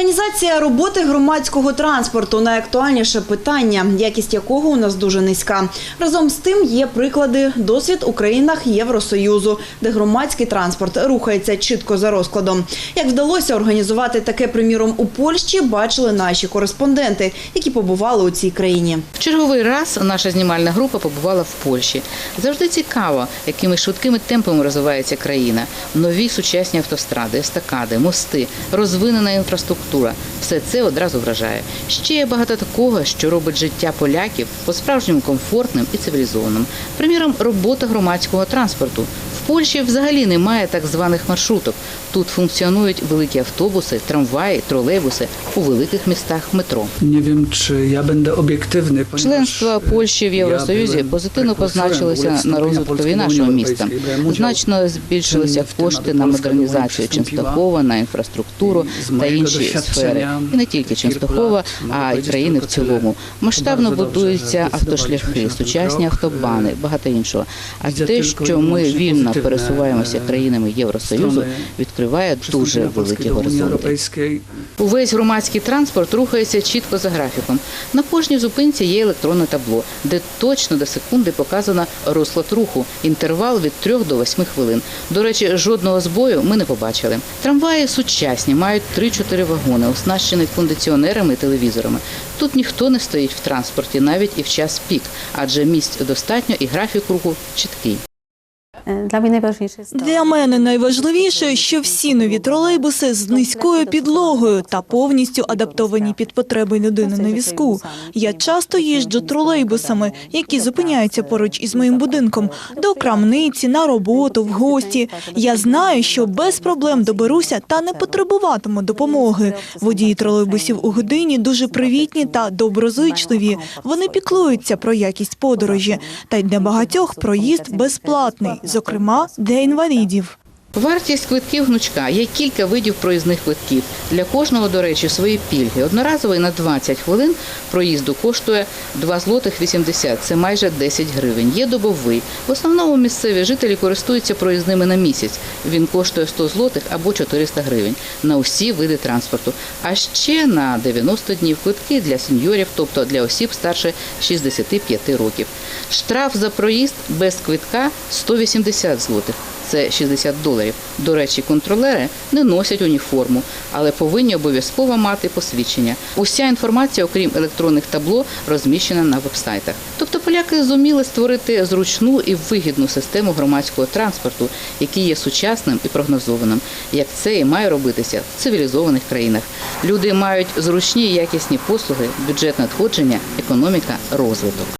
Організація роботи громадського транспорту найактуальніше питання, якість якого у нас дуже низька. Разом з тим є приклади досвід у країнах Євросоюзу, де громадський транспорт рухається чітко за розкладом. Як вдалося організувати таке, приміром, у Польщі, бачили наші кореспонденти, які побували у цій країні. В черговий раз наша знімальна група побувала в Польщі. Завжди цікаво, якими швидкими темпами розвивається країна. Нові сучасні автостради, естакади, мости, розвинена інфраструктура. Все це одразу вражає. Ще є багато такого, що робить життя поляків по-справжньому комфортним і цивілізованим. Приміром, робота громадського транспорту. В Польщі взагалі немає так званих маршруток. Тут функціонують великі автобуси, трамваї, тролейбуси у великих містах метро. Wiem, czy ja będę obiektywny. ponieważ, Членство Польщі в Євросоюзі позитивно позначилося на розвиткові нашого міста. Значно збільшилися кошти на модернізацію. Częstochowa, на інфраструктуру та інші сфери. І не тільки можу а й країни в цілому. Масштабно будуються автошляхи, сучасні автобани, багато іншого. А те, що ми вільно пересуваємося країнами Євросоюзу, відкриває дуже великі горизонти. Увесь громадський транспорт рухається чітко за графіком. На кожній зупинці є електронне табло, де точно до секунди показано розклад руху, інтервал від 3 до 8 хвилин. До речі, жодного збою ми не побачили. Трамваї сучасні, мають 3-4 вагони, оснащені кондиціонерами і телевізорами. Тут ніхто не стоїть в транспорті, навіть і в час пік, адже місць достатньо і графік руху чіткий. Е, Для мене найважливіше. Для мене найважливіше, що всі нові тролейбуси з низькою підлогою та повністю адаптовані під потреби людини на візку. Я часто їжджу тролейбусами, які зупиняються поруч із моїм будинком, до крамниці, на роботу, в гості. Я знаю, що без проблем доберуся та не потребуватиму допомоги. Водії тролейбусів у годині дуже привітні та доброзичливі. Вони піклуються про якість подорожі. Та й для багатьох проїзд безплатний, зокрема для інвалідів. Вартість квитків гнучка. Є кілька видів проїзних квитків. Для кожного, до речі, свої пільги. Одноразовий на 20 хвилин проїзду коштує 2 злотих 80, це майже 10 гривень. Є добовий. В основному місцеві жителі користуються проїзними на місяць. Він коштує 100 злотих або 400 гривень на усі види транспорту. А ще на 90 днів квитки для сеньорів, тобто для осіб старше 65 років. Штраф за проїзд без квитка 180 злотих. Це 60 доларів. До речі, контролери не носять уніформу, але повинні обов'язково мати посвідчення. Уся інформація, окрім електронних табло, розміщена на вебсайтах. Тобто поляки зуміли створити зручну і вигідну систему громадського транспорту, який є сучасним і прогнозованим, як це і має робитися в цивілізованих країнах. Люди мають зручні і якісні послуги, бюджет надходження, економіка, розвиток.